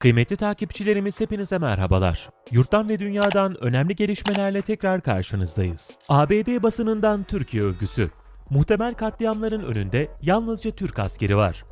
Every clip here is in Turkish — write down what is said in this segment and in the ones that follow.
Kıymetli takipçilerimiz hepinize merhabalar. Yurttan ve dünyadan önemli gelişmelerle tekrar karşınızdayız. ABD basınından Türkiye övgüsü. Muhtemel katliamların önünde yalnızca Türk askeri var.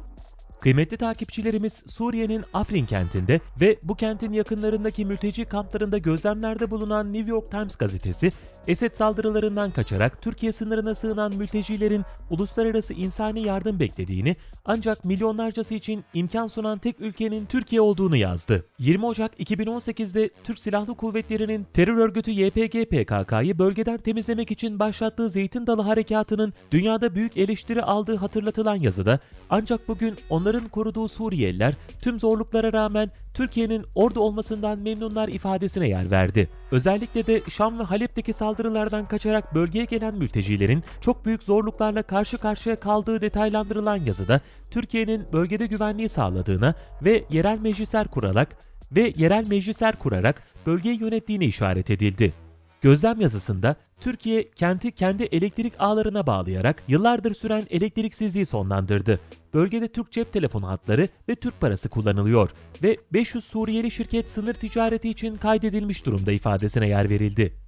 Kıymetli takipçilerimiz Suriye'nin Afrin kentinde ve bu kentin yakınlarındaki mülteci kamplarında gözlemlerde bulunan New York Times gazetesi, Esed saldırılarından kaçarak Türkiye sınırına sığınan mültecilerin uluslararası insani yardım beklediğini ancak milyonlarcası için imkan sunan tek ülkenin Türkiye olduğunu yazdı. 20 Ocak 2018'de Türk Silahlı Kuvvetleri'nin terör örgütü YPG PKK'yı bölgeden temizlemek için başlattığı Zeytin Dalı Harekatı'nın dünyada büyük eleştiri aldığı hatırlatılan yazıda ancak bugün onların koruduğu Suriyeliler tüm zorluklara rağmen Türkiye'nin orada olmasından memnunlar ifadesine yer verdi. Özellikle de Şam ve Halep'teki saldırılardan kaçarak bölgeye gelen mültecilerin çok büyük zorluklarla karşı karşıya kaldığı detaylandırılan yazıda Türkiye'nin bölgede güvenliği sağladığına ve yerel meclisler kurarak ve yerel meclisler kurarak bölgeyi yönettiğine işaret edildi. Gözlem yazısında Türkiye kenti kendi elektrik ağlarına bağlayarak yıllardır süren elektriksizliği sonlandırdı. Bölgede Türk cep telefonu hatları ve Türk parası kullanılıyor ve 500 Suriyeli şirket sınır ticareti için kaydedilmiş durumda ifadesine yer verildi.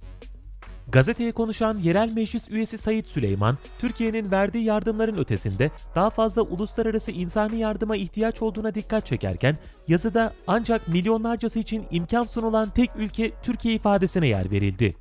Gazeteye konuşan yerel meclis üyesi Sayit Süleyman, Türkiye'nin verdiği yardımların ötesinde daha fazla uluslararası insani yardıma ihtiyaç olduğuna dikkat çekerken, yazıda ancak milyonlarcası için imkan sunulan tek ülke Türkiye ifadesine yer verildi.